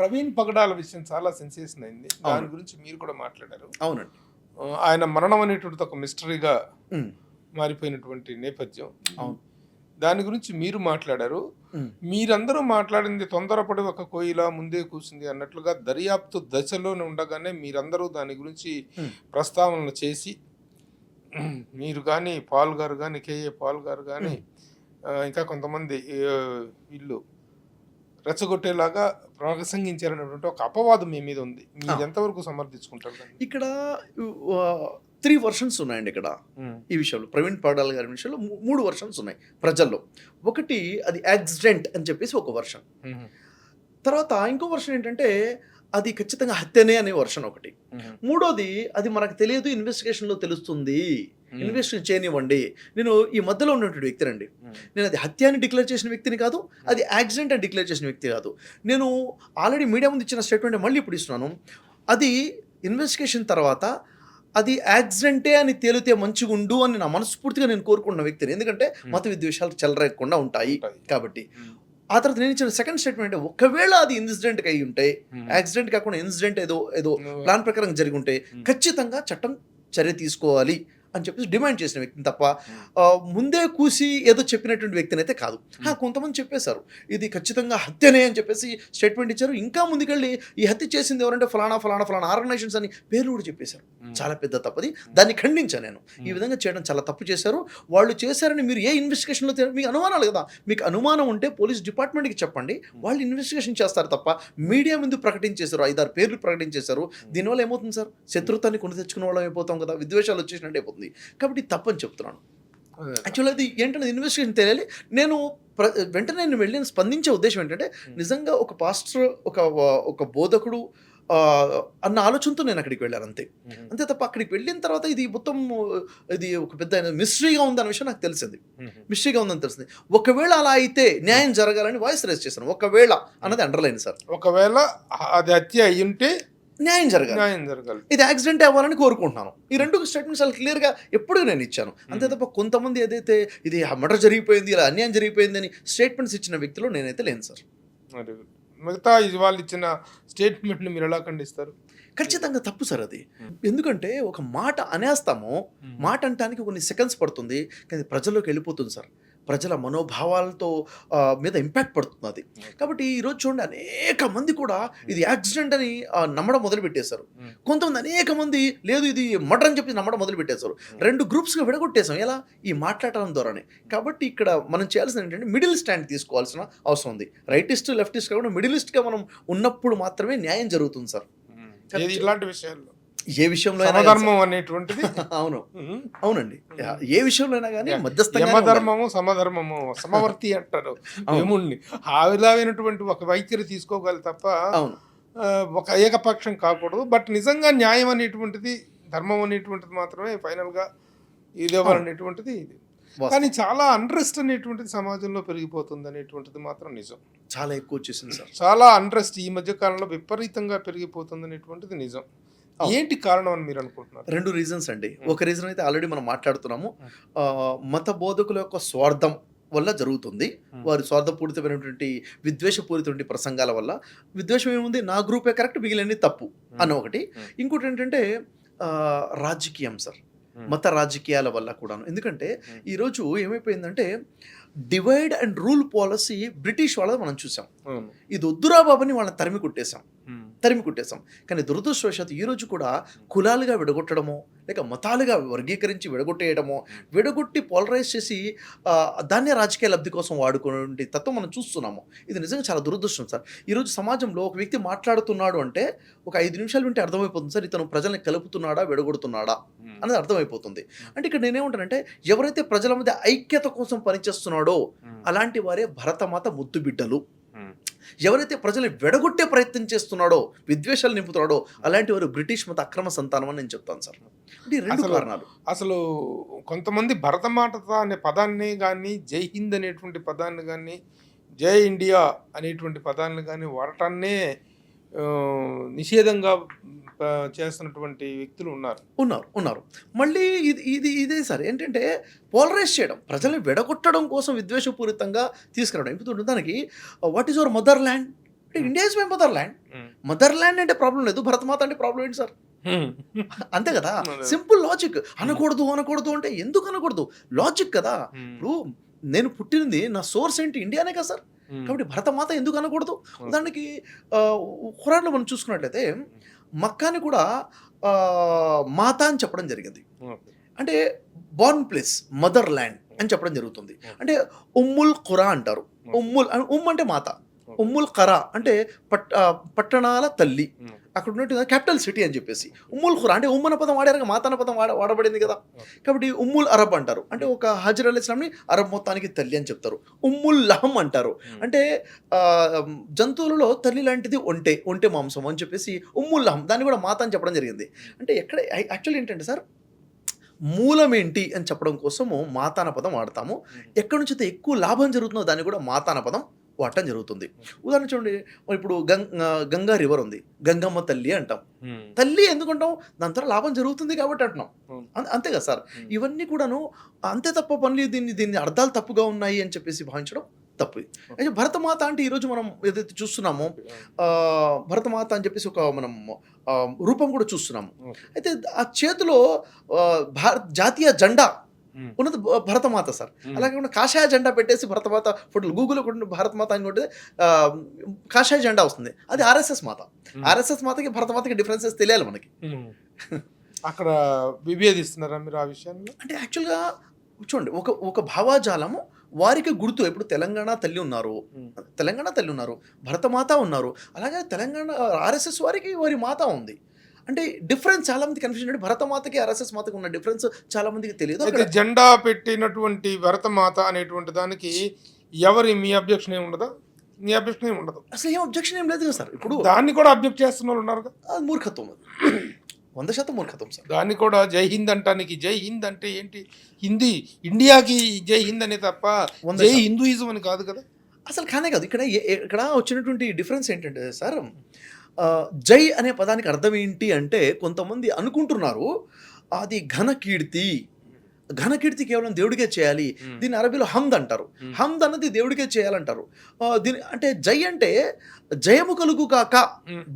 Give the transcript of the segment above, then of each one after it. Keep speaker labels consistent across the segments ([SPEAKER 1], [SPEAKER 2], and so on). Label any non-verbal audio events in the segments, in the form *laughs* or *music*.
[SPEAKER 1] ప్రవీణ్ పగడాల విషయం చాలా సెన్సేషన్ అయింది. దాని. గురించి మీరు కూడా మాట్లాడారు.
[SPEAKER 2] అవునండి.
[SPEAKER 1] ఆయన మరణం అనేటువంటిది ఒక మిస్టరీగా మారిపోయినటువంటి నేపథ్యం.
[SPEAKER 2] అవును.
[SPEAKER 1] దాని గురించి మీరు మాట్లాడారు. మీరందరూ మాట్లాడింది తొందరపడి ఒక కోయిల ముందే కూసింది అన్నట్లుగా దర్యాప్తు దశలోనే ఉండగానే మీరందరూ దాని గురించి. ప్రస్తావనలు చేసి మీరు కానీ పాల్ గారు కానీ కేఏ పాల్ గారు కానీ ఇంకా కొంతమంది వీళ్ళు రెచ్చగొట్టేలాగా ప్రసంగించారనేటువంటి ఒక అపవాదం మీ మీద ఉంది. మీరు ఎంతవరకు సమర్థించుకుంటారు?
[SPEAKER 2] ఇక్కడ త్రీ వర్షన్స్ ఉన్నాయండి ఇక్కడ ఈ విషయంలో. ప్రవీణ్ పగడాల్ గారి విషయంలో మూడు వర్షన్స్ ఉన్నాయి ప్రజల్లో. ఒకటి అది యాక్సిడెంట్ అని చెప్పేసి ఒక వర్షన్. తర్వాత ఇంకో వర్షన్ ఏంటంటే అది ఖచ్చితంగా హత్యనే అనే వర్షన్ ఒకటి. మూడోది అది మనకు తెలియదు ఇన్వెస్టిగేషన్లో తెలుస్తుంది.
[SPEAKER 1] మ్మ్.
[SPEAKER 2] ఇన్వెస్టిగేషన్ చేయనివ్వండి నేను ఈ మధ్యలో ఉన్నటువంటి వ్యక్తినండి
[SPEAKER 1] మ్మ్.
[SPEAKER 2] నేను అది హత్య అని డిక్లేర్ చేసిన వ్యక్తిని కాదు అది యాక్సిడెంట్ అని డిక్లేర్ చేసిన వ్యక్తి కాదు నేను ఆల్రెడీ మీడియా ముందు ఇచ్చిన స్టేట్మెంట్ మళ్ళీ ఇప్పుడు ఇస్తున్నాను అది ఇన్వెస్టిగేషన్ తర్వాత అది యాక్సిడెంటే అని తేలితే మంచిగుండు అని నా మనస్ఫూర్తిగా నేను కోరుకుంటున్న వ్యక్తిని ఎందుకంటే మత విద్వేషాలు చెలరేయకుండా ఉంటాయి. కాబట్టి. ఆ తర్వాత నేను ఇచ్చిన సెకండ్ స్టేట్మెంట్ ఒకవేళ అది ఇన్సిడెంట్ అయి ఉంటే. యాక్సిడెంట్ కాకుండా ఇన్సిడెంట్ ఏదో ఏదో ప్లాన్ ప్రకారం జరిగి ఉంటే. ఖచ్చితంగా చట్టం చర్య తీసుకోవాలి అని చెప్పేసి డిమాండ్ చేసిన వ్యక్తిని తప్ప ముందే కూసి ఏదో చెప్పినటువంటి వ్యక్తిని అయితే కాదు కొంతమంది చెప్పేశారు ఇది ఖచ్చితంగా హత్యనే అని చెప్పేసి స్టేట్మెంట్ ఇచ్చారు. ఇంకా ముందుకెళ్ళి ఈ హత్య చేసింది ఎవరంటే ఫలానా ఫలానా ఫలానా ఆర్గనైజేషన్స్ అని పేర్లు కూడా చెప్పేశారు. చాలా పెద్ద తప్పది. దాన్ని ఖండించాను నేను. ఈ విధంగా చేయడం చాలా తప్పు చేశారు. వాళ్ళు చేశారని మీరు ఏ ఇన్వెస్టిగేషన్లో మీకు అనుమానాలు కదా? మీకు అనుమానం ఉంటే పోలీస్ డిపార్ట్మెంట్కి చెప్పండి. వాళ్ళు ఇన్వెస్టిగేషన్ చేస్తారు తప్ప మీడియా ముందు ప్రకటించేశారు ఐదారు పేర్లు ప్రకటించేశారు. దీనివల్ల ఏమవుతుంది సార్? శత్రుత్వాన్ని కొని తెచ్చుకున్న వాళ్ళం అయిపోతాం కదా? విద్వేషాలు వచ్చేసినట్టు అయిపోతుంది. కాబట్టి తప్పని చెప్తున్నాను.
[SPEAKER 1] అదే.
[SPEAKER 2] యాక్చువల్లీ అది ఏంటంటే ఇన్వెస్టిగేషన్ తెలియాలి. నేను ప్ర వెంటనే నేను వెళ్ళి స్పందించే ఉద్దేశం ఏంటంటే నిజంగా ఒక పాస్టర్ ఒక ఒక బోధకుడు అన్న ఆలోచనతో నేను అక్కడికి వెళ్ళాను అంతే. అంతే తప్ప అక్కడికి వెళ్ళిన తర్వాత ఇది మొత్తం ఇది ఒక పెద్ద మిస్టరీగా ఉందన్న విషయం నాకు తెలిసింది. మిస్టరీగా ఉందని తెలిసింది. ఒకవేళ అలా అయితే న్యాయం జరగాలని వాయిస్ రేస్ చేశాను. ఒకవేళ అన్నది అండర్లైన్ సార్.
[SPEAKER 1] ఒకవేళ అది హత్య అయి ఉంటే
[SPEAKER 2] న్యాయం జరగాలి.
[SPEAKER 1] న్యాయం జరగాలి.
[SPEAKER 2] ఇది యాక్సిడెంట్ అవ్వాలని కోరుకుంటున్నాను. ఈ రెండు స్టేట్మెంట్స్ చాలా క్లియర్గా ఎప్పుడు నేను ఇచ్చాను. అంతే తప్ప కొంతమంది ఏదైతే ఇది మర్డర్ జరిగిపోయింది ఇలా అన్యాయం జరిగిపోయింది అని స్టేట్మెంట్స్ ఇచ్చిన వ్యక్తిలో నేనైతే లేను సార్.
[SPEAKER 1] మిగతా ఇది వాళ్ళు ఇచ్చిన స్టేట్మెంట్ని మీరు ఎలా ఖండిస్తారు?
[SPEAKER 2] ఖచ్చితంగా తప్పు సార్ అది. ఎందుకంటే ఒక మాట అనేస్తాము. మాట అంటానికి కొన్ని సెకండ్స్ పడుతుంది. కానీ ప్రజల్లోకి వెళ్ళిపోతుంది సార్. ప్రజల మనోభావాలతో మీద ఇంపాక్ట్ పడుతుంది అది కాబట్టి ఈరోజు చూడండి అనేక మంది కూడా ఇది యాక్సిడెంట్ అని నమ్మడం మొదలు పెట్టేశారు
[SPEAKER 1] Hmm.
[SPEAKER 2] కొంతమంది అనేక మంది లేదు ఇది మర్డర్ అని చెప్పి నమ్మడం మొదలు పెట్టేశారు రెండు గ్రూప్స్గా విడగొట్టేశాం. ఎలా? ఈ మాట్లాడటం ద్వారానే. కాబట్టి ఇక్కడ మనం చేయాల్సింది ఏంటంటే మిడిల్ స్టాండ్ తీసుకోవాల్సిన అవసరం ఉంది. రైటిస్ట్ లెఫ్టిస్ట్ కాకుండా మిడిలిస్ట్గా మనం ఉన్నప్పుడు మాత్రమే న్యాయం జరుగుతుంది సార్.
[SPEAKER 1] ఇలాంటి విషయాల్లో?
[SPEAKER 2] ఏ విషయంలో
[SPEAKER 1] సమధర్మం అనేటువంటిది.
[SPEAKER 2] అవును. అవునండి. ఏ విషయంలో అయినా కానీ *laughs*
[SPEAKER 1] యమధర్మము సమధర్మము సమవర్తి అంటారు. యముణ్ణి ఆ విధమైనటువంటి ఒక వైఖరి తీసుకోగలి తప్ప
[SPEAKER 2] అవును.
[SPEAKER 1] ఒక ఏకపక్షం కాకూడదు. బట్ నిజంగా న్యాయం అనేటువంటిది ధర్మం అనేటువంటిది మాత్రమే ఫైనల్గా ఇది అనేటువంటిది ఇది. కానీ చాలా అన్రెస్ట్ అనేటువంటిది సమాజంలో పెరిగిపోతుంది అనేటువంటిది మాత్రం నిజం.
[SPEAKER 2] చాలా ఎక్కువ వచ్చేసింది సార్.
[SPEAKER 1] చాలా అన్రెస్ట్ ఈ మధ్య కాలంలో విపరీతంగా పెరిగిపోతుంది అనేటువంటిది నిజం. ఏంటి కారణం అని మీరు అనుకుంటున్నారు
[SPEAKER 2] రెండు రీజన్స్ అండి. ఒక రీజన్ అయితే ఆల్రెడీ మనం మాట్లాడుతున్నాము. మత బోధకుల యొక్క స్వార్థం వల్ల జరుగుతుంది. వారి స్వార్థపూరితమైనటువంటి విద్వేషపూరితమైన ప్రసంగాల వల్ల. విద్వేషం ఏముంది? నా గ్రూపే కరెక్ట్ మిగిలినవి తప్పు అన్న ఒకటి. ఇంకోటి ఏంటంటే రాజకీయం సార్. మత రాజకీయాల వల్ల కూడాను. ఎందుకంటే. ఈరోజు ఏమైపోయిందంటే divide and rule policy British వాళ్ళది మనం చూసాం. ఇది వద్దురా బాబని వాళ్ళని తరిమి కొట్టేశాం. తరిమి కొట్టేశాం కానీ దురదృష్టవశాత్తు ఈ రోజు కూడా కులాలుగా విడగొట్టడమో లేక మతాలుగా వర్గీకరించి విడగొట్టేయడమో విడగొట్టి పోలరైజ్ చేసి దాన్నే రాజకీయ లబ్ధి కోసం వాడుకునే తత్వం మనం చూస్తున్నాము ఇది నిజంగా చాలా దురదృష్టం సార్ ఈరోజు సమాజంలో ఒక వ్యక్తి మాట్లాడుతున్నాడు అంటే ఒక ఐదు నిమిషాలు వింటే అర్థమైపోతుంది సార్ ఇతను ప్రజల్ని కలుపుతున్నాడా విడగొడుతున్నాడా. అనేది అర్థమైపోతుంది అంటే ఇక్కడ నేనేమంటానంటే ఎవరైతే ప్రజల మధ్య ఐక్యత కోసం పనిచేస్తున్నాడో. అలాంటి వారే భరతమాత ముద్దు బిడ్డలు. ఎవరైతే ప్రజల్ని వెడగొట్టే ప్రయత్నం చేస్తున్నాడో విద్వేషాలు నింపుతున్నాడో అలాంటి వారు బ్రిటిష్ మత అక్రమ సంతానం అని నేను చెప్తాను సార్. అంటే రెండు
[SPEAKER 1] అసలు-
[SPEAKER 2] కారణాలు.
[SPEAKER 1] అసలు కొంతమంది భరతమాత అనే పదాన్ని కానీ జై హింద్ అనేటువంటి పదాన్ని కానీ జై ఇండియా అనేటువంటి పదాన్ని కానీ వాడటాన్నే నిషేధంగా చేస్తున్నటువంటి వ్యక్తులు ఉన్నారు.
[SPEAKER 2] ఉన్నారు ఉన్నారు. మళ్ళీ ఇది ఇది ఇదే సార్ ఏంటంటే పోలరైజ్ చేయడం ప్రజల్ని విడగొట్టడం కోసం విద్వేషపూరితంగా తీసుకురావడం. ఇప్పుడు దానికి what is your mother land India is my mother land mother land అంటే ప్రాబ్లం లేదు భరతమాత అంటే ప్రాబ్లం ఏంటి సార్? అంతే కదా. *laughs* సింపుల్ లాజిక్ అనకూడదు అనకూడదు అంటే ఎందుకు అనకూడదు? లాజిక్ కదా? ఇప్పుడు నేను పుట్టినది నా సోర్స్ ఏంటి? ఇండియానే కదా సార్. కాబట్టి భరతమాత ఎందుకు అనకూడదు? ఉదాహరణకి ఖురాన్లో మనం చూసుకున్నట్లయితే మక్కాని కూడా ఆ, మాత అని చెప్పడం జరిగింది. అంటే బార్న్ ప్లేస్ మదర్ ల్యాండ్ అని చెప్పడం జరుగుతుంది. అంటే ఉమ్ముల్ ఖురా అంటారు. ఉమ్ముల్ ఉమ్ అంటే మాత. ఉమ్ముల్ ఖరా అంటే పట్ పట్టణాల తల్లి. అక్కడ ఉన్నట్టు క్యాపిటల్ సిటీ అని చెప్పేసి. ఉమ్ముల్ ఖురా అంటే ఉమ్మన పదం వాడారు మాత అన్న పదం వాడ వాడబడింది కదా. కాబట్టి ఉమ్ముల్ అరబ్ అంటారు. అంటే ఒక హజర్ అల్ ఇస్లాంని అరబ్ మొత్తానికి తల్లి అని చెప్తారు. ఉమ్ముల్ లహం అంటారు. అంటే జంతువులలో తల్లి లాంటిది ఒంటె ఒంటె మాంసం అని చెప్పేసి ఉమ్ముల్ లహం దాన్ని కూడా మాత అని చెప్పడం జరిగింది. అంటే ఎక్కడ యాక్చువల్లీ ఏంటంటే సార్ మూలం ఏంటి అని చెప్పడం కోసము మాతాన పదం వాడతాము. ఎక్కడి నుంచి అయితే ఎక్కువ లాభం జరుగుతుందో దాన్ని కూడా మాతాన పదం వాడటం జరుగుతుంది. ఉదాహరణ చూడండి ఇప్పుడు గంగ గంగా రివర్ ఉంది. గంగమ్మ తల్లి అంటాం. తల్లి ఎందుకుంటాం? దాని ద్వారా లాభం జరుగుతుంది కాబట్టి అంటున్నాం. అంతే కదా సార్. ఇవన్నీ కూడాను అంతే తప్ప పనులు దీన్ని దీన్ని అర్థాలు తప్పుగా ఉన్నాయి అని చెప్పేసి భావించడం తప్పు. అయితే భరతమాత అంటే ఈరోజు మనం ఏదైతే చూస్తున్నామో భరతమాత అని చెప్పేసి ఒక మనం రూపం కూడా చూస్తున్నాము. అయితే ఆ చేతిలో భారత్ జాతీయ జెండా ఉన్నది భరతమాత సార్. అలాగే కాషాయ జెండా పెట్టేసి భరతమాత ఫోటోలు గూగుల్లో కూడా భరతమాత అని కొట్టితే ఆ, కాషాయ జెండా వస్తుంది. అది ఆర్ఎస్ఎస్ మాత. ఆర్ఎస్ఎస్ మాతకి భరతమాతకి డిఫరెన్సెస్ తెలియాలి మనకి. *laughs*
[SPEAKER 1] అక్కడ విభేదిస్తున్నారా మీరు ఆ విషయాన్ని?
[SPEAKER 2] అంటే యాక్చువల్గా చూడండి ఒక ఒక భావాజాలము వారికి గుర్తు. ఇప్పుడు తెలంగాణ తల్లి ఉన్నారు. తెలంగాణ తల్లి ఉన్నారు. భరతమాత ఉన్నారు. అలాగే తెలంగాణ ఆర్ఎస్ఎస్ వారికి వారి మాత ఉంది. అంటే డిఫరెన్స్ చాలా మంది కన్ఫ్యూజన్ అంటే భరతమాతకి ఆర్ఎస్ఎస్ మాతకి ఉన్న డిఫరెన్స్ చాలా మందికి తెలియదు.
[SPEAKER 1] అయితే జెండా పెట్టినటువంటి భరతమాత అనేటువంటి దానికి ఎవరి మీ అబ్జెక్షన్ ఏమి ఉండదా? మీ అబ్జెక్షన్ ఏమి ఉండదు.
[SPEAKER 2] అసలు ఏం అబ్జెక్షన్ ఏం లేదు కదా సార్. ఇప్పుడు
[SPEAKER 1] దాన్ని కూడా అబ్జెక్ట్ చేస్తున్న వాళ్ళు ఉన్నారు కదా
[SPEAKER 2] అది మూర్ఖత్వం అది. వంద శాతం మూర్ఖత్వం సార్.
[SPEAKER 1] దాన్ని కూడా జై హింద్ అంటానికి జై హింద్ అంటే ఏంటి? హిందీ ఇండియాకి జై హింద్ అనే తప్ప జై. హిందూయిజం అని కాదు కదా?
[SPEAKER 2] అసలు కానే కాదు. ఇక్కడ ఇక్కడ వచ్చినటువంటి డిఫరెన్స్ ఏంటంటే సార్ జై అనే పదానికి అర్థం ఏంటి అంటే కొంతమంది అనుకుంటున్నారు అది ఘన కీర్తి ఘన కీర్తి కేవలం దేవుడికే చేయాలి. దీన్ని అరబీలో హమ్ద్ అంటారు. హమ్ద్ అన్నది దేవుడికే చేయాలంటారు. దీని అంటే జై అంటే జయము కలుగు కాక.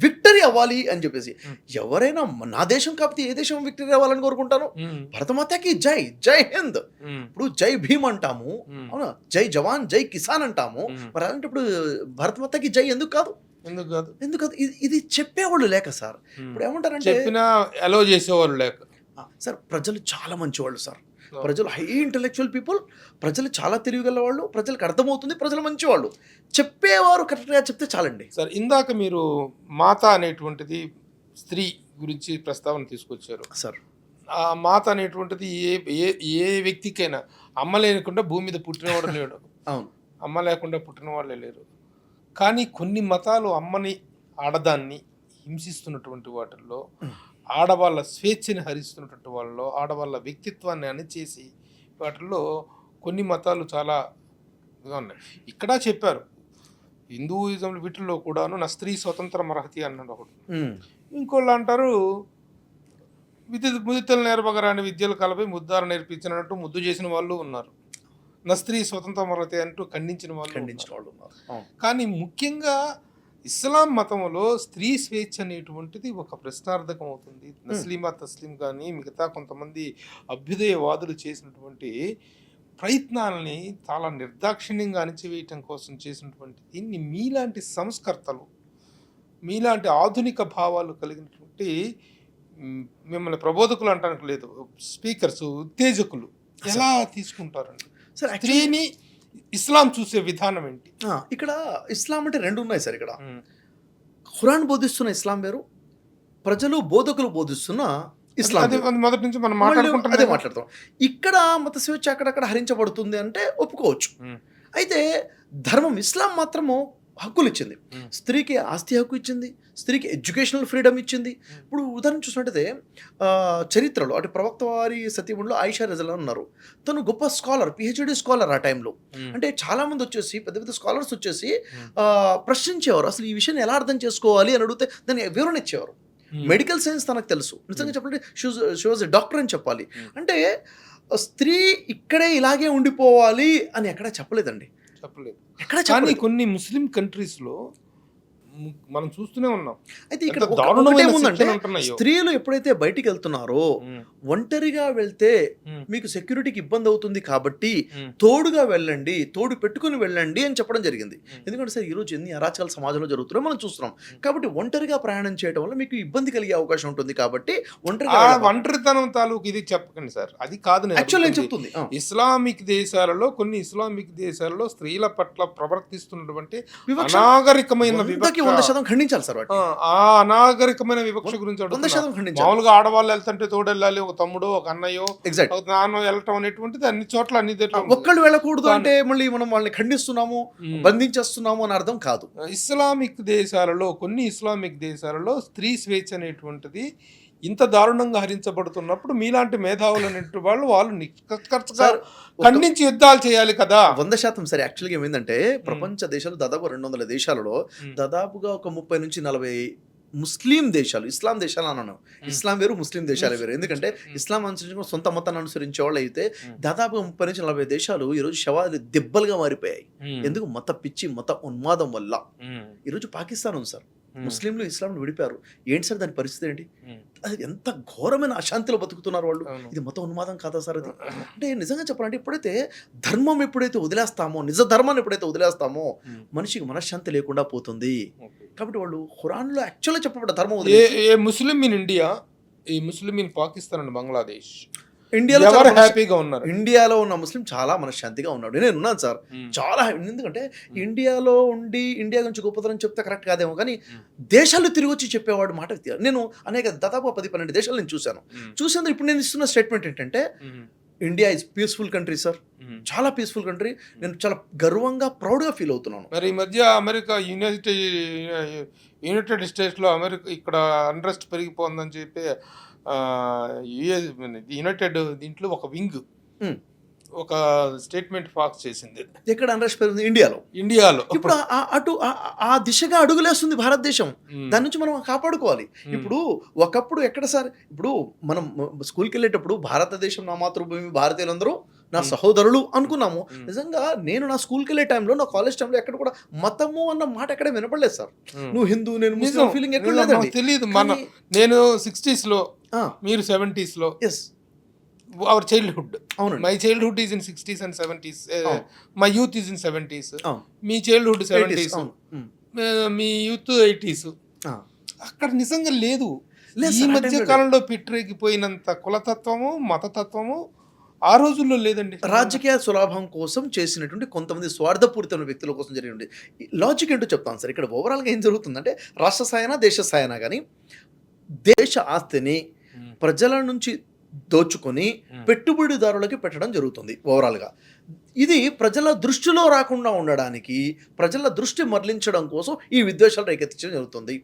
[SPEAKER 2] విక్టరీ అవ్వాలి అని చెప్పేసి. ఎవరైనా నా దేశం కాకపోతే ఏ దేశం విక్టరీ అవ్వాలని కోరుకుంటాను భరతమాతకి జై జై హింద్. ఇప్పుడు జై భీమ్ అంటాము. అవునా? జై జవాన్ జై కిసాన్ అంటాము. మరి అలాంటప్పుడు భరతమాతకి జై ఎందుకు కాదు?
[SPEAKER 1] ఎందుకు కాదు?
[SPEAKER 2] ఎందుకు కాదు? ఇది ఇది చెప్పేవాళ్ళు లేక సార్. ఇప్పుడు ఏమంటారంటే
[SPEAKER 1] చెప్పినా అలో చేసేవాళ్ళు లేక.
[SPEAKER 2] సార్ ప్రజలు చాలా మంచివాళ్ళు సార్. ప్రజలు హై ఇంటలెక్చువల్ పీపుల్ ప్రజలు చాలా తెలివిగల వాళ్ళు ప్రజలకు అర్థమవుతుంది ప్రజలు మంచివాళ్ళు. చెప్పేవారు కరెక్ట్గా చెప్తే చాలండి.
[SPEAKER 1] సార్ ఇందాక మీరు మాత అనేటువంటిది స్త్రీ గురించి ప్రస్తావన తీసుకొచ్చారు.
[SPEAKER 2] సార్.
[SPEAKER 1] ఆ మాత అనేటువంటిది ఏ ఏ ఏ వ్యక్తికైనా అమ్మ లేకుండా భూమి మీద పుట్టినవాడు లేడు.
[SPEAKER 2] అవును.
[SPEAKER 1] అమ్మ లేకుండా పుట్టిన వాళ్ళే లేరు. కానీ కొన్ని మతాలు అమ్మని ఆడదాన్ని హింసిస్తున్నటువంటి వాటిల్లో. ఆడవాళ్ళ స్వేచ్ఛని హరిస్తున్నటువంటి వాళ్ళలో ఆడవాళ్ళ వ్యక్తిత్వాన్ని అణిచేసి వాటిల్లో కొన్ని మతాలు చాలా ఉన్నాయి. ఇక్కడ చెప్పారు హిందూయిజం వీటిల్లో కూడాను నా స్త్రీ స్వతంత్ర అర్హతి అన్నాడు
[SPEAKER 2] ఉమ్,
[SPEAKER 1] ఇంకోళ్ళు అంటారు విద్య ముదితలు నేర్పగరాని విద్యలు కలపై ముద్దారు నేర్పించినట్టు ముద్దు చేసిన వాళ్ళు ఉన్నారు. నా స్త్రీ స్వతంత్ర అర్హత అంటూ ఖండించిన వాళ్ళు
[SPEAKER 2] ఖండించిన. వాళ్ళు ఉన్నారు.
[SPEAKER 1] కానీ ముఖ్యంగా ఇస్లాం మతంలో స్త్రీ స్వేచ్ఛ అనేటువంటిది ఒక ప్రశ్నార్థకం అవుతుంది నస్లీమా తస్లీం కానీ మిగతా కొంతమంది అభ్యుదయవాదులు చేసినటువంటి ప్రయత్నాలని చాలా నిర్దాక్షిణ్యంగా అణిచివేయటం కోసం చేసినటువంటి దీన్ని మీలాంటి సంస్కర్తలు మీలాంటి ఆధునిక భావాలు కలిగినటువంటి మిమ్మల్ని ప్రబోధకులు అంటానికి లేదు స్పీకర్స్ ఉత్తేజకులు ఎలా తీసుకుంటారండి
[SPEAKER 2] సార్ యాక్చువల్లీ
[SPEAKER 1] స్త్రీని ఇస్లాం చూసే విధానం ఏంటి?
[SPEAKER 2] ఇక్కడ ఇస్లాం అంటే రెండు ఉన్నాయి సార్ ఇక్కడ. ఖురాన్ బోధిస్తున్న ఇస్లాం వేరు ప్రజలు బోధకులు బోధిస్తున్న ఇస్లాం
[SPEAKER 1] మొదటి నుంచి మనం
[SPEAKER 2] వాళ్ళు
[SPEAKER 1] మాట్లాడుకుంటున్నాం
[SPEAKER 2] అదే మాట్లాడతాం. ఇక్కడ మత స్వేచ్ఛ అక్కడక్కడ హరించబడుతుంది అంటే ఒప్పుకోవచ్చు. అయితే ధర్మం ఇస్లాం మాత్రము హక్కులు ఇచ్చింది. స్త్రీకి ఆస్తి హక్కు ఇచ్చింది స్త్రీకి ఎడ్యుకేషనల్ ఫ్రీడమ్ ఇచ్చింది. ఇప్పుడు ఉదాహరణ చూసినట్టయితే చరిత్రలో అంటే ప్రవక్త వారి సతీముడిలో ఆయిషా రజలా ఉన్నారు తను గొప్ప స్కాలర్ పిహెచ్డి స్కాలర్ ఆ టైంలో. అంటే చాలా మంది వచ్చేసి పెద్ద పెద్ద స్కాలర్స్ వచ్చేసి ప్రశ్నించేవారు. అసలు ఈ విషయాన్ని ఎలా అర్థం చేసుకోవాలి అని అడిగితే దాన్ని వివరణ ఇచ్చేవారు. మెడికల్ సైన్స్ తనకు తెలుసు. నిజంగా చెప్పాలంటే షూజ్ షీ వాజ్ డాక్టర్ అని చెప్పాలి. అంటే స్త్రీ ఇక్కడే ఇలాగే ఉండిపోవాలి అని ఎక్కడ చెప్పలేదండి. ఎక్కడ
[SPEAKER 1] కానీ కొన్ని ముస్లిం కంట్రీస్లో మనం చూస్తూనే ఉన్నాం.
[SPEAKER 2] అయితే ఇక్కడ
[SPEAKER 1] ఉంటున్నాయో.
[SPEAKER 2] స్త్రీలు ఎప్పుడైతే బయటికి వెళ్తున్నారో ఒంటరిగా వెళ్తే మీకు సెక్యూరిటీకి ఇబ్బంది అవుతుంది కాబట్టి తోడుగా వెళ్ళండి తోడు పెట్టుకుని వెళ్ళండి అని చెప్పడం జరిగింది. ఎందుకంటే సార్ ఈరోజు ఎన్ని అరాచకాలు సమాజంలో జరుగుతున్నాయో మనం చూస్తున్నాం. కాబట్టి ఒంటరిగా ప్రయాణం చేయడం వల్ల మీకు ఇబ్బంది కలిగే అవకాశం ఉంటుంది కాబట్టి ఒంటరిగా.
[SPEAKER 1] ఒంటరితనం తాలూకు ఇది చెప్పకండి సార్. అది కాదు
[SPEAKER 2] యాక్చువల్ నేను. చెప్తుంది.
[SPEAKER 1] ఇస్లామిక్ దేశాలలో కొన్ని ఇస్లామిక్ దేశాలలో స్త్రీల పట్ల ప్రవర్తిస్తున్నటువంటి
[SPEAKER 2] వివక్ష
[SPEAKER 1] వివక్ష
[SPEAKER 2] వంద శాతం ఖండించాలి సార్
[SPEAKER 1] ఆ, అనాగరికమైన వివక్ష గురించి
[SPEAKER 2] వంద. శాతం ఖండించాలి
[SPEAKER 1] మామూలుగా ఆడవాళ్ళు వెళ్తుంటే తోడెళ్ళాలి ఒక తమ్ముడు ఒక అన్నయ్యో
[SPEAKER 2] ఎగ్జాక్ట్
[SPEAKER 1] ఒక నాన్న వెళ్ళటం అనేటువంటిది అన్ని చోట్ల అన్ని.
[SPEAKER 2] ఒక్కళ్ళు వెళ్ళకూడదు అంటే మళ్ళీ మనం వాళ్ళని ఖండిస్తున్నాము. బంధించేస్తున్నాము అని అర్థం కాదు
[SPEAKER 1] ఇస్లామిక్ దేశాలలో కొన్ని ఇస్లామిక్ దేశాలలో స్త్రీ స్వేచ్ఛ అనేటువంటిది ఇంత దారుణంగా హరించబడుతున్నప్పుడు మీలాంటి మేధావులు అనేటువంటి వాళ్ళు వాళ్ళు నిష్కర్షగా ఖండించి యుద్ధాలు చేయాలి కదా
[SPEAKER 2] వంద శాతం సరే యాక్చువల్గా ఏమైందంటే ప్రపంచ దేశాలు దాదాపు రెండు వందల దేశాలలో. దాదాపుగా ఒక ముప్పై నుంచి నలభై ముస్లిం దేశాలు ఇస్లాం దేశాలు అన్నాను ఇస్లాం వేరు ముస్లిం దేశాలు వేరు ఎందుకంటే. ఇస్లాం అనుసరించిన సొంత మతాన్ని అనుసరించే వాళ్ళు అయితే. దాదాపుగా ముప్పై నుంచి నలభై దేశాలు ఈరోజు శవాలు దెబ్బలుగా మారిపోయాయి. ఎందుకు మత పిచ్చి మత ఉన్మాదం వల్ల. ఈరోజు పాకిస్తాన్ ఉంది సార్. ముస్లింలు ఇస్లాంను విడిపారు ఏంటి సార్ దాని పరిస్థితి ఏంటి. అది ఎంత ఘోరమైన అశాంతిలో బతుకుతున్నారు వాళ్ళు. ఇది మత ఉన్మాదం కాదా సార్ అది అంటే నిజంగా చెప్పాలంటే ఎప్పుడైతే ధర్మం ఎప్పుడైతే వదిలేస్తామో నిజ ధర్మాన్ని ఎప్పుడైతే వదిలేస్తామో. మనిషికి మనశ్శాంతి లేకుండా పోతుంది. కాబట్టి వాళ్ళు ఖురాన్లో యాక్చువల్గా చెప్పబడ్డ ధర్మం
[SPEAKER 1] ఏ ముస్లిం ఇన్ ఇండియా ఈ Muslim in Pakistan and Bangladesh
[SPEAKER 2] ఇండియాలో
[SPEAKER 1] ఎవరు
[SPEAKER 2] చాలా
[SPEAKER 1] హ్యాపీగా ఉన్నారు
[SPEAKER 2] ఇండియాలో ఉన్న ముస్లిం చాలా మనశ్శాంతిగా ఉన్నాడు నేను ఉన్నాను సార్. చాలా ఎందుకంటే ఇండియాలో ఉండి ఇండియా గురించి గొప్పతనం చెప్తే కరెక్ట్ కాదేమో కానీ. దేశాలు తిరిగి వచ్చి చెప్పేవాడు మాట. నేను అనేక దాదాపు పది పన్నెండు దేశాలు నేను చూశాను. చూసేందుకు ఇప్పుడు నేను ఇస్తున్న స్టేట్మెంట్ ఏంటంటే. India is peaceful country sir. చాలా పీస్ఫుల్ కంట్రీ నేను చాలా గర్వంగా ప్రౌడ్గా ఫీల్ అవుతున్నాను
[SPEAKER 1] మరి ఈ మధ్య అమెరికా యునైటెడ్ యునైటెడ్ స్టేట్స్లో అమెరికా ఇక్కడ అన్రెస్ట్ పెరిగిపోతుందని చెప్పి యుఎస్ యునైటెడ్ దీంట్లో ఒక వింగ్. ఒక స్టేట్మెంట్ ఫాక్స్ చేసింది.
[SPEAKER 2] ఎక్కడ అన్రెస్ట్ పెరుగుతుంది ఇండియాలో.
[SPEAKER 1] ఇండియాలో.
[SPEAKER 2] ఇప్పుడు అటు ఆ- దిశగా అడుగులేస్తుంది భారతదేశం. దాని నుంచి మనం కాపాడుకోవాలి. ఇప్పుడు ఒకప్పుడు ఎక్కడ సార్? ఇప్పుడు మనం స్కూల్కి వెళ్ళేటప్పుడు భారతదేశం నా మాతృభూమి భారతీయులందరూ నా. సహోదరులు అనుకున్నాము. నిజంగా నేను నా స్కూల్కి వెళ్ళే టైంలో నా కాలేజ్ టైంలో ఎక్కడ కూడా మతము అన్న మాట ఎక్కడ వినపడలేదు సార్. నువ్వు హిందూ నేను ముస్లిం. ఫీలింగ్ ఎక్కడ
[SPEAKER 1] తెలియదు మన నేను సిక్స్టీస్లో మీరు సెవెంటీస్లో
[SPEAKER 2] ఎస్
[SPEAKER 1] అవర్ చైల్డ్హుడ్.
[SPEAKER 2] అవునండి.
[SPEAKER 1] My childhood is in sixties and seventies.
[SPEAKER 2] అవును.
[SPEAKER 1] My youth is in seventies.
[SPEAKER 2] అవును.
[SPEAKER 1] మీ చైల్డ్హుడ్
[SPEAKER 2] 80s,
[SPEAKER 1] సెవెంటీస్.
[SPEAKER 2] అవును.
[SPEAKER 1] మీ యూత్ ఎయిటీస్. అక్కడ నిజంగా లేదు. ఈ మధ్య కాలంలో పెట్టరేగిపోయినంత కులతత్వము మతతత్వము ఆ రోజుల్లో లేదండి.
[SPEAKER 2] రాజకీయ సులాభం కోసం చేసినటువంటి కొంతమంది స్వార్థపూరితమైన వ్యక్తుల కోసం జరిగింది. లాజిక్ ఏంటో చెప్తాను సార్. ఇక్కడ ఓవరాల్గా ఏం జరుగుతుందంటే రాష్ట్ర స్థాయినా దేశ స్థాయినా కానీ దేశ ఆస్తిని ప్రజల నుంచి దోచుకొని పెట్టుబడిదారులకి పెట్టడం జరుగుతుంది ఓవరాల్గా. ఇది ప్రజల దృష్టిలో రాకుండా ఉండడానికి ప్రజల దృష్టి మరలించడం కోసం ఈ విద్వేషాలు రేకెత్తించడం జరుగుతుంది.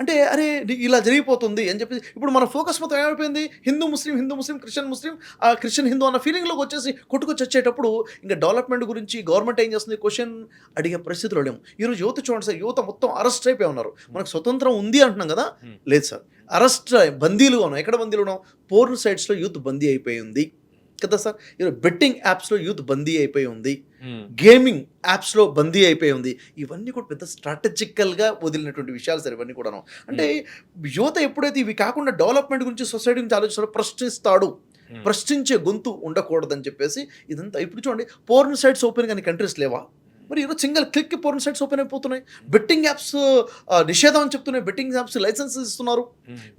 [SPEAKER 2] అంటే అరే ఇలా జరిగిపోతుంది అని చెప్పి ఇప్పుడు మన ఫోకస్ మొత్తం ఏమైపోయింది? Hindu Muslim Hindu Muslim Christian Muslim ఆ క్రిస్టియన్ హిందూ అన్న ఫీలింగ్లోకి వచ్చేసి కొట్టుకొచ్చి వచ్చేటప్పుడు ఇంకా డెవలప్మెంట్ గురించి గవర్నమెంట్ ఏం చేస్తుంది? క్వశ్చన్ అడిగే పరిస్థితులు లేము. ఈరోజు యువత చూడండి సార్ యువత మొత్తం అరెస్ట్ అయిపోయి ఉన్నారు. మనకు స్వతంత్రం ఉంది అంటున్నాం కదా. లేదు సార్. అరెస్ట్ బందీలుగా ఉన్నాం ఎక్కడ బందీలు ఉన్నాం పోర్న్ సైట్స్లో యూత్ బందీ అయిపోయి ఉంది కదా సార్? ఈరోజు బెట్టింగ్ యాప్స్లో యూత్ బందీ అయిపోయి ఉంది. గేమింగ్ యాప్స్లో బందీ అయిపోయి ఉంది. ఇవన్నీ కూడా పెద్ద స్ట్రాటజికల్గా వదిలినటువంటి విషయాలు సార్ ఇవన్నీ కూడాను. అంటే యువత ఎప్పుడైతే ఇవి కాకుండా డెవలప్మెంట్ గురించి సొసైటీ గురించి ఆలోచిస్తాడో ప్రశ్నిస్తాడు.
[SPEAKER 1] ఉమ్.
[SPEAKER 2] ప్రశ్నించే గొంతు ఉండకూడదని చెప్పేసి ఇదంతా. ఇప్పుడు చూడండి పోర్న్ సైట్స్ ఓపెన్ కానీ కంట్రీస్ లేవా? మరి ఈరోజు single click porn sites open అయిపోతున్నాయి. బెట్టింగ్ యాప్స్ నిషేధం అని చెప్తున్నాయి. బెట్టింగ్ యాప్స్ లైసెన్స్ ఇస్తున్నారు.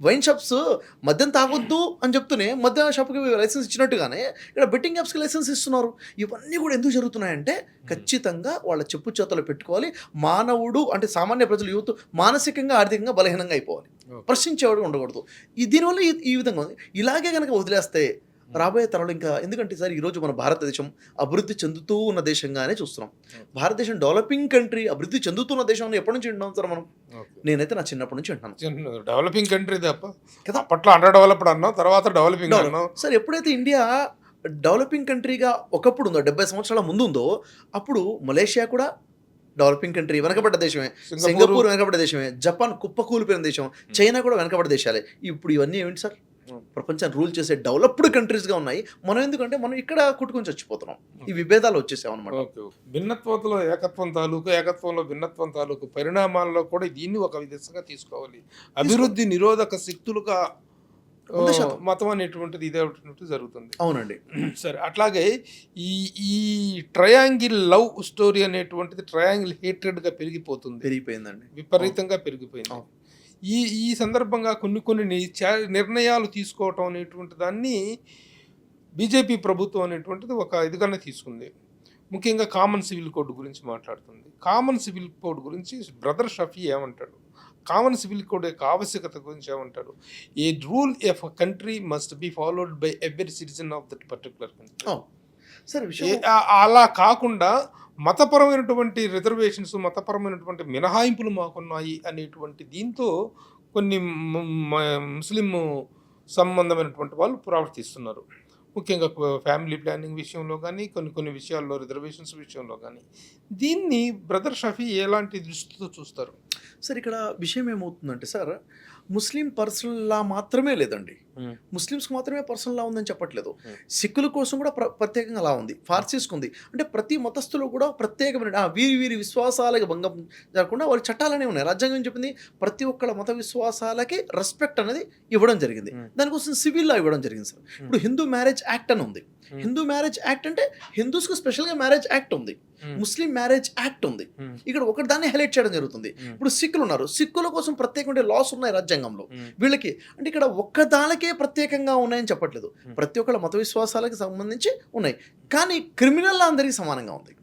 [SPEAKER 2] వైన్ షాప్స్ మద్యం తాగొద్దు అని చెప్తూనే మద్యం షాప్కి లైసెన్స్ ఇచ్చినట్టుగానే ఇక్కడ బెట్టింగ్ యాప్స్కి లైసెన్స్ ఇస్తున్నారు. ఇవన్నీ కూడా ఎందుకు జరుగుతున్నాయంటే ఖచ్చితంగా వాళ్ళ చెప్పు చేతలు పెట్టుకోవాలి. మానవుడు అంటే సామాన్య ప్రజలు యూత్ మానసికంగా ఆర్థికంగా బలహీనంగా అయిపోవాలి. ప్రశ్నించేవాడు ఉండకూడదు. ఈ దీనివల్ల ఈ- ఈ విధంగా ఉంది. ఇలాగే కనుక వదిలేస్తే రాబోయే తరాలు ఇంకా ఎందుకంటే సార్ ఈరోజు మన భారతదేశం అభివృద్ధి చెందుతూ ఉన్న దేశంగానే చూస్తున్నాం. భారతదేశం డెవలపింగ్ కంట్రీ అభివృద్ధి చెందుతున్న దేశం ఎప్పటి నుంచి వింటున్నాం సార్ మనం. నేనైతే నా చిన్నప్పటి నుంచి వింటున్నాను.
[SPEAKER 1] డెవలపింగ్ కంట్రీ తప్ప.
[SPEAKER 2] కదా?
[SPEAKER 1] అప్పట్లో అండర్ డెవలప్డ్ అన్నాం తర్వాత డెవలపింగ్. అన్నాం
[SPEAKER 2] సార్ ఎప్పుడైతే ఇండియా డెవలపింగ్ కంట్రీగా ఒకప్పుడు ఉందో డెబ్బై సంవత్సరాల ముందు ఉందో అప్పుడు మలేషియా కూడా డెవలపింగ్ కంట్రీ వెనకబడ్డ దేశమే సింగపూర్. వెనకబడ్డ దేశమే జపాన్ కుప్పకూలిపోయిన దేశం చైనా కూడా వెనకబడ్డ దేశాలే. ఇప్పుడు ఇవన్నీ ఏమిటి సార్. ప్రపంచాన్ని రూల్ చేసే డెవలప్డ్ కంట్రీస్గా ఉన్నాయి. మనం ఎందుకంటే మనం ఇక్కడ కొట్టుకొని చచ్చిపోతున్నాం. ఈ విభేదాలు వచ్చేసాం అనమాట.
[SPEAKER 1] భిన్నత్వంలో ఏకత్వం తాలూకు ఏకత్వంలో భిన్నత్వం తాలూకు పరిణామాల్లో కూడా దీన్ని ఒక దిశగా తీసుకోవాలి. అభివృద్ధి నిరోధక శక్తులుగా. మతం అనేటువంటిది ఇదే జరుగుతుంది.
[SPEAKER 2] అవునండి. *clears throat*
[SPEAKER 1] సరే అట్లాగే ఈ ఈ ట్రయాంగిల్ లవ్ స్టోరీ అనేటువంటిది ట్రయాంగిల్ హేట్రెడ్గా పెరిగిపోతుంది.
[SPEAKER 2] పెరిగిపోయిందండి.
[SPEAKER 1] విపరీతంగా పెరిగిపోయింది. ఈ ఈ సందర్భంగా కొన్ని కొన్ని నిర్ణయాలు తీసుకోవటం అనేటువంటి దాన్ని బీజేపీ ప్రభుత్వం అనేటువంటిది ఒక ఇదిగానే తీసుకుంది. ముఖ్యంగా కామన్ సివిల్ కోడ్ గురించి మాట్లాడుతుంది. కామన్ సివిల్ కోడ్ గురించి బ్రదర్ షఫీ ఏమంటాడు? కామన్ సివిల్ కోడ్ యొక్క ఆవశ్యకత గురించి ఏమంటాడు? A rule of country must be followed by every citizen of that particular country.
[SPEAKER 2] సరే
[SPEAKER 1] అలా కాకుండా మతపరమైనటువంటి రిజర్వేషన్స్ మతపరమైనటువంటి మినహాయింపులు మాకున్నాయి అనేటువంటి దీంతో కొన్ని ముస్లిం సంబంధమైనటువంటి వాళ్ళు ప్రవర్తిస్తున్నారు ముఖ్యంగా ఫ్యామిలీ ప్లానింగ్ విషయంలో కానీ కొన్ని కొన్ని విషయాల్లో రిజర్వేషన్స్ విషయంలో కానీ దీన్ని బ్రదర్ షఫీ ఎలాంటి దృష్టితో చూస్తారు?
[SPEAKER 2] సార్ ఇక్కడ విషయం ఏమవుతుందంటే సార్ ముస్లిం పర్సన్లా మాత్రమే లేదండి. ముస్లిమ్స్కి మాత్రమే పర్సనల్ లా ఉందని చెప్పట్లేదు.
[SPEAKER 1] Hmm.
[SPEAKER 2] సిక్కుల కోసం కూడా ప్ర ప్రత్యేకంగా లా ఉంది. ఫార్సీస్కి ఉంది అంటే ప్రతి మతస్థులు కూడా ప్రత్యేకమైన వీరి వీరి విశ్వాసాలకు భంగం జరగకుండా వాళ్ళ చట్టాలనే ఉన్నాయి. రాజ్యాంగం చెప్పింది? ప్రతి ఒక్కళ్ళ మత విశ్వాసాలకి రెస్పెక్ట్ అనేది ఇవ్వడం జరిగింది.
[SPEAKER 1] Hmm.
[SPEAKER 2] దానికోసం సివిల్ లా ఇవ్వడం జరిగింది సార్. ఇప్పుడు హిందూ మ్యారేజ్ యాక్ట్ అని ఉంది.
[SPEAKER 1] Hmm.
[SPEAKER 2] హిందూ మ్యారేజ్ యాక్ట్ అంటే హిందూస్కి స్పెషల్గా మ్యారేజ్ యాక్ట్ ఉంది. ముస్లిం మ్యారేజ్ యాక్ట్ ఉంది. ఇక్కడ ఒకటి దాన్ని హైలైట్ చేయడం జరుగుతుంది. ఇప్పుడు సిక్కులు ఉన్నారు. సిక్కుల కోసం ప్రత్యేకమైన లాస్ ఉన్నాయి రాజ్యాంగంలో. వీళ్ళకి అంటే ఇక్కడ ఒక్కదానికే ప్రత్యేకంగా ఉన్నాయని చెప్పట్లేదు. ప్రతి ఒక్కళ్ళ మత విశ్వాసాలకు సంబంధించి ఉన్నాయి. కానీ క్రిమినల్ అందరికీ సమానంగా ఉంది.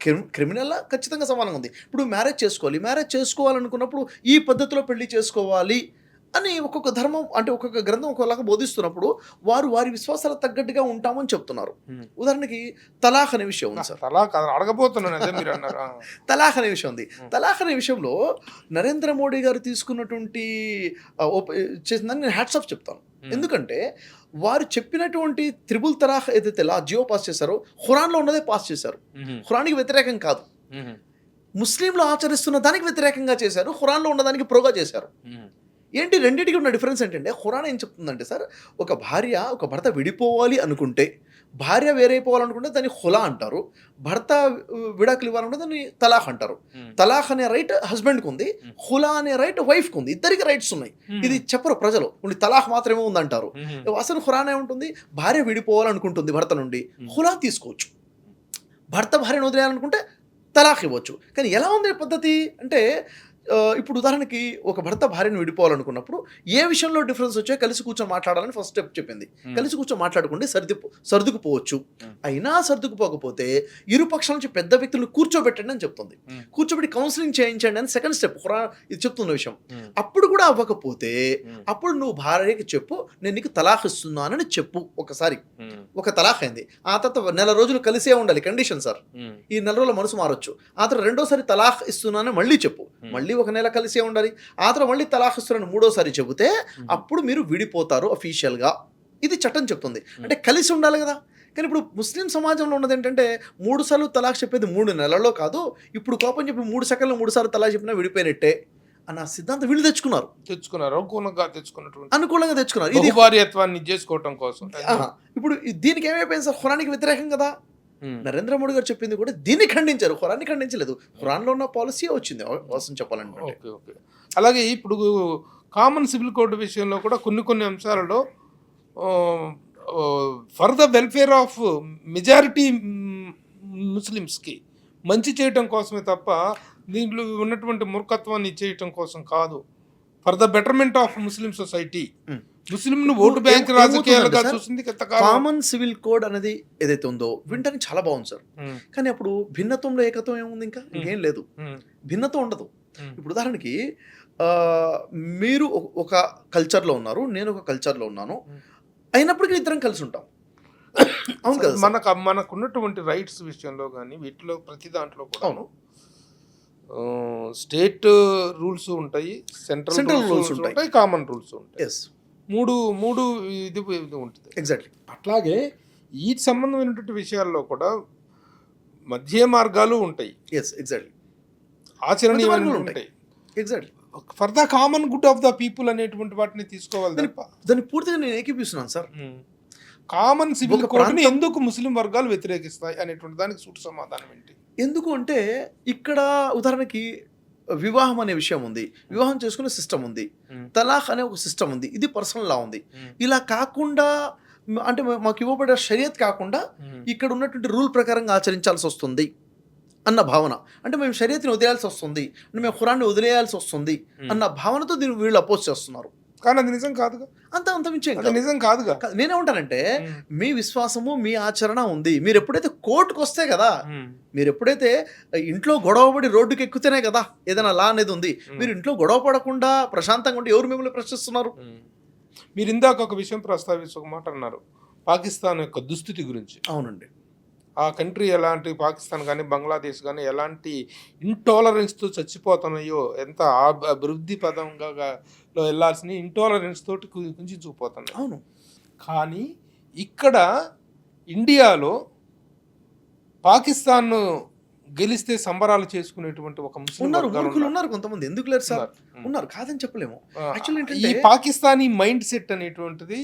[SPEAKER 2] క్రిమి క్రిమినల్ ఖచ్చితంగా సమానంగా ఉంది. ఇప్పుడు మ్యారేజ్ చేసుకోవాలి. మ్యారేజ్ చేసుకోవాలనుకున్నప్పుడు ఈ పద్ధతిలో పెళ్ళి చేసుకోవాలి. అని ఒక్కొక్క ధర్మం అంటే ఒక్కొక్క గ్రంథం ఒక్కొక్కలాగా బోధిస్తున్నప్పుడు వారు వారి విశ్వాసాలకు తగ్గట్టుగా ఉంటామని చెప్తున్నారు. ఉదాహరణకి తలాఖ్ అనే విషయం ఉంది సార్.
[SPEAKER 1] కాదు అడగబోతున్నాను మీరు అన్నారు.
[SPEAKER 2] తలాఖ్ అనే విషయం ఉంది. తలాఖ్ అనే విషయంలో నరేంద్ర మోడీ గారు తీసుకున్నటువంటి చేసిందని నేను హ్యాట్సాప్ చెప్తాను. ఎందుకంటే వారు చెప్పినటువంటి త్రిబుల్ తలాఖ్ ఏదైతే లా జియో పాస్ చేశారో ఖురాన్లో ఉన్నదే పాస్ చేశారు. ఖురాన్కి వ్యతిరేకం కాదు. ముస్లింలు ఆచరిస్తున్న దానికి వ్యతిరేకంగా చేశారు. ఖురాన్లో ఉన్నదానికి ప్రోగా చేశారు. ఏంటి రెండింటికి ఉన్న డిఫరెన్స్ ఏంటంటే ఖురాన్ ఏం చెప్తుందంటే సార్ ఒక భార్య ఒక భర్త విడిపోవాలి అనుకుంటే భార్య వేరైపోవాలనుకుంటే దాన్ని హులా అంటారు భర్త విడాకులు ఇవ్వాలనుకుంటే దాన్ని తలాఖ్ అంటారు. తలాఖ్ అనే రైట్ హస్బెండ్కి ఉంది హులా అనే రైట్ వైఫ్కి ఉంది ఇద్దరికి రైట్స్ ఉన్నాయి. ఇది చెప్పరు ప్రజలు ఉండి తలాఖ్ మాత్రమే ఉందంటారు. అసలు ఖురాన్ ఏముంటుంది భార్య విడిపోవాలనుకుంటుంది భర్త నుండి హులా తీసుకోవచ్చు. భర్త భార్యను వదిలేయాలనుకుంటే తలాఖ్ ఇవ్వచ్చు. కానీ ఎలా ఉంది పద్ధతి? అంటే ఇప్పుడు ఉదాహరణకి ఒక భర్త భార్యను విడిపోవాలనుకున్నప్పుడు ఏ విషయంలో డిఫరెన్స్ వచ్చాయో కలిసి కూర్చొని మాట్లాడాలని ఫస్ట్ స్టెప్ చెప్పింది. కలిసి కూర్చొని మాట్లాడుకుంటే సర్ది సర్దుకుపోవచ్చు. అయినా సర్దుకుపోకపోతే ఇరు పక్షాల నుంచి పెద్ద వ్యక్తులను కూర్చోబెట్టండి అని చెప్తుంది. కూర్చోబెట్టి కౌన్సిలింగ్ చేయించండి అని సెకండ్ స్టెప్ ఇది చెప్తున్న విషయం. అప్పుడు కూడా అవ్వకపోతే అప్పుడు నువ్వు భార్యకి చెప్పు నేను నీకు తలాఖ్ ఇస్తున్నానని చెప్పు ఒకసారి. ఒక తలాఖ్ అయింది. ఆ తర్వాత నెల రోజులు కలిసే ఉండాలి కండిషన్ సార్ ఈ నెల రోజుల మనసు మారొచ్చు. ఆ తర్వాత రెండోసారి తలాఖ్ ఇస్తున్నానని మళ్ళీ చెప్పు. మళ్ళీ ఒక నెల కలిసే ఉండాలి. ఆ తర్వాత మళ్ళీ తలాఖ్ ఇస్తున్నాను మూడోసారి చెబితే అప్పుడు మీరు విడిపోతారు అఫీషియల్గా ఇది చట్టం చెప్తుంది. అంటే కలిసి ఉండాలి కదా. కానీ ఇప్పుడు ముస్లిం సమాజంలో ఉన్నది ఏంటంటే మూడు సార్లు తలాక్ చెప్పేది మూడు నెలల్లో కాదు. ఇప్పుడు కోపం చెప్పి మూడు సెకండ్లు మూడు సార్లు తలాక్ చెప్పినా విడిపోయినట్టే అన్న సిద్ధాంతం వీళ్ళు తెచ్చుకున్నారు.
[SPEAKER 1] తెచ్చుకున్నారు. అనుకూలంగా తెచ్చుకున్నటువంటి
[SPEAKER 2] అనుకూలంగా తెచ్చుకున్నారు. ఇది
[SPEAKER 1] బహుభార్యత్వాన్ని చేసుకోవటం కోసం.
[SPEAKER 2] ఇప్పుడు దీనికి ఏమైపోయింది సార్? ఖురానికి వ్యతిరేకం కదా. నరేంద్ర మోడీ గారు చెప్పింది కూడా దీన్ని ఖండించారు ఖురాన్ని ఖండించలేదు. ఖురాన్లో ఉన్న పాలసీ వచ్చింది వాస్తవం చెప్పాలంటే
[SPEAKER 1] ఓకే ఓకే అలాగే ఇప్పుడు కామన్ సివిల్ కోడ్ విషయంలో కూడా కొన్ని కొన్ని అంశాలలో for the welfare of majority ముస్లిమ్స్కి మంచి చేయటం కోసమే తప్ప దీంట్లో ఉన్నటువంటి మూర్ఖత్వాన్ని చేయటం కోసం కాదు. For the betterment of Muslim society
[SPEAKER 2] Hmm.
[SPEAKER 1] ముస్లింను ఓటు బ్యాంక్ రాజకీయాలుగా చూసింది
[SPEAKER 2] కామన్ సివిల్ కోడ్ అనేది ఏదైతే ఉందో వింటానికి చాలా బాగుంది సార్. కానీ అప్పుడు భిన్నత్వంలో ఏకత్వం ఏముంది ఇంకా ఇంకేం లేదు. భిన్నత్వం ఉండదు. ఇప్పుడు ఉదాహరణకి మీరు ఒక- కల్చర్లో ఉన్నారు నేను ఒక కల్చర్లో ఉన్నాను. అయినప్పటికీ ఇద్దరం కలిసి ఉంటాం అవును కదా?
[SPEAKER 1] మనకు మనకు ఉన్నటువంటి రైట్స్ విషయంలో కానీ వీటిలో ప్రతి దాంట్లో కూడా
[SPEAKER 2] అవును
[SPEAKER 1] స్టేట్ రూల్స్ ఉంటాయి సెంట్రల్ రూల్స్ ఉంటాయి. కామన్ రూల్స్ ఉంటాయి మూడు మూడు ఇది ఉంటుంది.
[SPEAKER 2] ఎగ్జాక్ట్లీ
[SPEAKER 1] అట్లాగే ఈ సంబంధమైనటువంటి విషయాల్లో కూడా మధ్య మార్గాలు ఉంటాయి.
[SPEAKER 2] ఎస్ ఎగ్జాక్ట్లీ
[SPEAKER 1] ఆచరణీయమైన
[SPEAKER 2] మార్గాలు
[SPEAKER 1] ఉంటాయి.
[SPEAKER 2] Exactly
[SPEAKER 1] for the common good of the people అనేటువంటి వాటిని తీసుకోవాలి తప్ప
[SPEAKER 2] దాన్ని పూర్తిగా నేను ఏకీపిస్తున్నాను సార్
[SPEAKER 1] కామన్ సివిల్ కోడ్ని ఎందుకు ముస్లిం వర్గాలు వ్యతిరేకిస్తాయి అనేటువంటి దానికి సూటి సమాధానం ఏంటి?
[SPEAKER 2] ఎందుకు అంటే ఇక్కడ ఉదాహరణకి వివాహం అనే విషయం ఉంది. వివాహం చేసుకునే సిస్టమ్ ఉంది. తలాఖ్ అనే ఒక సిస్టమ్ ఉంది. ఇది పర్సనల్ లా ఉంది. ఇలా కాకుండా అంటే మాకు ఇవ్వబడే షరియత్ కాకుండా ఇక్కడ ఉన్నటువంటి రూల్ ప్రకారంగా ఆచరించాల్సి వస్తుంది అన్న భావన. అంటే మేము షరియత్ని వదిలేయాల్సి వస్తుంది. అంటే మేము ఖురాన్ని వదిలేయాల్సి వస్తుంది అన్న భావనతో దీన్ని వీళ్ళు అపోజ్ చేస్తున్నారు.
[SPEAKER 1] కానీ అది నిజం కాదుగా.
[SPEAKER 2] అంత అంత మించేం.
[SPEAKER 1] నిజం కాదుగా.
[SPEAKER 2] కాదు, నేనేమంటానంటే మీ విశ్వాసము మీ ఆచరణ ఉంది. మీరు ఎప్పుడైతే కోర్టుకు వస్తే కదా మీరు ఎప్పుడైతే ఇంట్లో గొడవపడి రోడ్డుకి ఎక్కుతేనే కదా ఏదైనా లా అనేది ఉంది. మీరు ఇంట్లో గొడవ పడకుండా ప్రశాంతంగా ఉంటే ఎవరు మిమ్మల్ని ప్రశ్నిస్తున్నారు?
[SPEAKER 1] మీరు ఇందాక ఒక విషయం ప్రస్తావించి ఒక మాట అన్నారు. పాకిస్తాన్ యొక్క దుస్థితి గురించి.
[SPEAKER 2] అవునండి.
[SPEAKER 1] ఆ కంట్రీ ఎలాంటి పాకిస్తాన్ కానీ బంగ్లాదేశ్ కానీ ఎలాంటి ఇంటాలరెన్స్తో చచ్చిపోతున్నాయో ఎంత అభివృద్ధి పదంగా వెళ్ళాల్సిన ఇంటాలరెన్స్ తోటి కుంచుకుపోతున్నాయి
[SPEAKER 2] అవును.
[SPEAKER 1] కానీ ఇక్కడ ఇండియాలో పాకిస్తాన్ గెలిస్తే సంబరాలు చేసుకునేటువంటి ఒక
[SPEAKER 2] ఉన్నారు
[SPEAKER 1] ఉన్నారు.
[SPEAKER 2] కొంతమంది. ఎందుకు లేరు సార్?
[SPEAKER 1] ఉన్నారు.
[SPEAKER 2] కాదని చెప్పలేము.
[SPEAKER 1] ఈ పాకిస్తానీ మైండ్ సెట్ అనేటువంటిది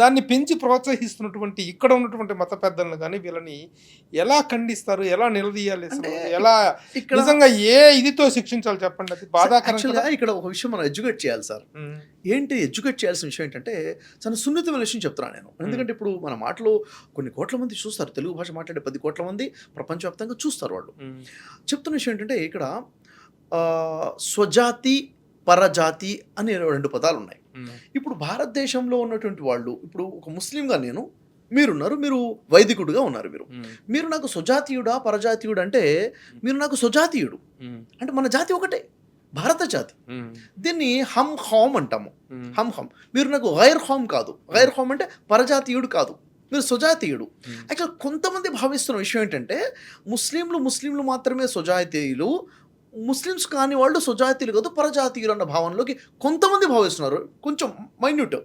[SPEAKER 1] దాన్ని పెంచి ప్రోత్సహిస్తున్నటువంటి ఇక్కడ ఉన్నటువంటి మత పెద్దలను కానీ వీళ్ళని ఎలా ఖండిస్తారు ఎలా నిలదీయాలి ఎలా నిజంగా ఏ ఇదితో శిక్షించాలి చెప్పండి? అది బాధాకరం
[SPEAKER 2] యాక్చువల్గా
[SPEAKER 1] కదా?
[SPEAKER 2] ఇక్కడ ఒక విషయం మనం ఎడ్యుకేట్ చేయాలి సార్. ఏంటి ఎడ్యుకేట్ చేయాల్సిన విషయం ఏంటంటే చాలా సున్నితమైన విషయం చెప్తున్నాను నేను. ఎందుకంటే ఇప్పుడు మన మాటలు కొన్ని కోట్ల మంది చూస్తారు తెలుగు భాష మాట్లాడే పది కోట్ల మంది ప్రపంచవ్యాప్తంగా చూస్తారు వాళ్ళు. చెప్తున్న విషయం ఏంటంటే ఇక్కడ స్వజాతి పరజాతి అనే రెండు పదాలు ఉన్నాయి. ఇప్పుడు భారతదేశంలో ఉన్నటువంటి వాళ్ళు ఇప్పుడు ఒక ముస్లింగా నేను మీరున్నారు మీరు వైదికుడుగా ఉన్నారు మీరు. మీరు నాకు స్వజాతీయుడా పరజాతీయుడు అంటే మీరు నాకు స్వజాతీయుడు. అంటే మన జాతి ఒకటే భారత జాతి. దీన్ని హమ్ హోమ్ అంటాము. హమ్ హమ్. మీరు నాకు గైర్ హోమ్ కాదు. గైర్ హోమ్ అంటే పరజాతీయుడు కాదు. మీరు స్వజాతీయుడు. యాక్చువల్ కొంతమంది భావిస్తున్న విషయం ఏంటంటే ముస్లింలు ముస్లింలు మాత్రమే స్వజాతీయులు ముస్లిమ్స్ కాని వాళ్ళు స్వజాతీయులు కాదు పరజాతీయులు అన్న భావనలోకి కొంతమంది భావిస్తున్నారు. కొంచెం మైన్యూట్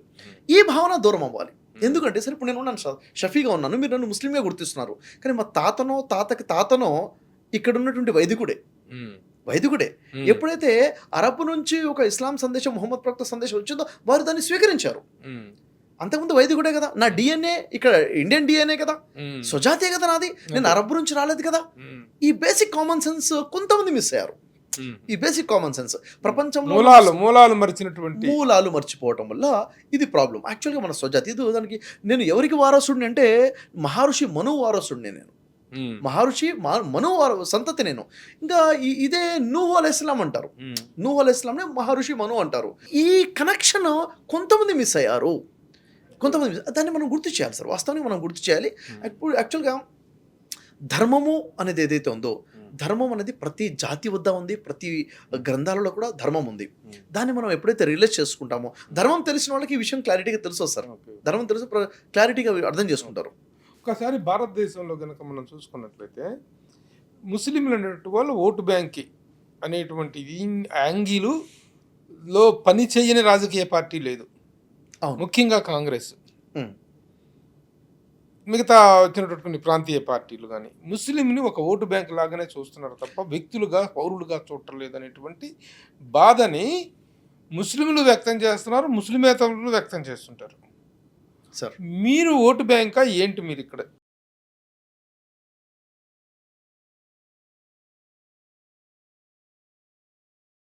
[SPEAKER 2] ఈ భావన దూరం అవ్వాలి. ఎందుకంటే సరే ఇప్పుడు నేను ఉన్నాను షఫీగా ఉన్నాను మీరు నన్ను ముస్లింగా గుర్తిస్తున్నారు. కానీ మా తాతనో తాతకి తాతనో ఇక్కడ ఉన్నటువంటి వైదికుడే. వైదికుడే. ఎప్పుడైతే అరబ్ నుంచి ఒక ఇస్లాం సందేశం మొహమ్మద్ ప్రవక్త సందేశం వచ్చిందో వారు దాన్ని స్వీకరించారు. అంతకుముందు వైదికుడే కదా. నా డిఎన్ఏ ఇక్కడ ఇండియన్ డిఎన్ఏ కదా.
[SPEAKER 1] ఉమ్,
[SPEAKER 2] స్వజాతే కదా నాది. నేను అరబ్ నుంచి రాలేదు కదా. ఈ బేసిక్ కామన్ సెన్స్ కొంతమంది మిస్ అయ్యారు. ఈ బేసిక్ కామన్ సెన్స్ ప్రపంచంలో
[SPEAKER 1] మూలాలు మూలాలు మరిచినటువంటి
[SPEAKER 2] మూలాలు మర్చిపోవటం వల్ల ఇది ప్రాబ్లం యాక్చువల్గా మన స్వజాతి ఇది దానికి నేను ఎవరికి వారసుడిని అంటే మహర్షి మను వారసుడిని నేను మహర్షి మను వార సంతతి నేను. ఇంకా ఇదే నూహు అల్ ఇస్లాం అంటారు. నూహ్ అల్ ఇస్లాంని మహర్షి మను అంటారు. ఈ కనెక్షన్ కొంతమంది మిస్ అయ్యారు. కొంతమంది దాన్ని మనం గుర్తు చేయాలి సార్. వాస్తవానికి మనం గుర్తు చేయాలి. యాక్చువల్గా ధర్మము అనేది ఏదైతే ఉందో ధర్మం అనేది ప్రతి జాతి వద్ద ఉంది ప్రతి గ్రంథాలలో కూడా ధర్మం ఉంది. దాన్ని మనం ఎప్పుడైతే రియలైజ్ చేసుకుంటామో ధర్మం తెలిసిన వాళ్ళకి ఈ విషయం క్లారిటీగా తెలుసు సార్. ధర్మం తెలిసి క్లారిటీగా అర్థం చేసుకుంటారు.
[SPEAKER 1] ఒకసారి భారతదేశంలో కనుక మనం చూసుకున్నట్లయితే ముస్లింలు అనేటువంటి వాళ్ళు ఓటు బ్యాంకి అనేటువంటి ఈ యాంగిలు లో పని చేయని రాజకీయ పార్టీ లేదు. ముఖ్యంగా కాంగ్రెస్. మిగతా వచ్చినటువంటి కొన్ని ప్రాంతీయ పార్టీలు కానీ ముస్లింని ఒక ఓటు బ్యాంక్ లాగానే చూస్తున్నారు తప్ప వ్యక్తులుగా పౌరులుగా చూడటం లేదనేటువంటి బాధని ముస్లింలు వ్యక్తం చేస్తున్నారు ముస్లిమేతరులు వ్యక్తం చేస్తుంటారు.
[SPEAKER 2] సార్.
[SPEAKER 1] మీరు ఓటు బ్యాంకా ఏంటి మీరు ఇక్కడ?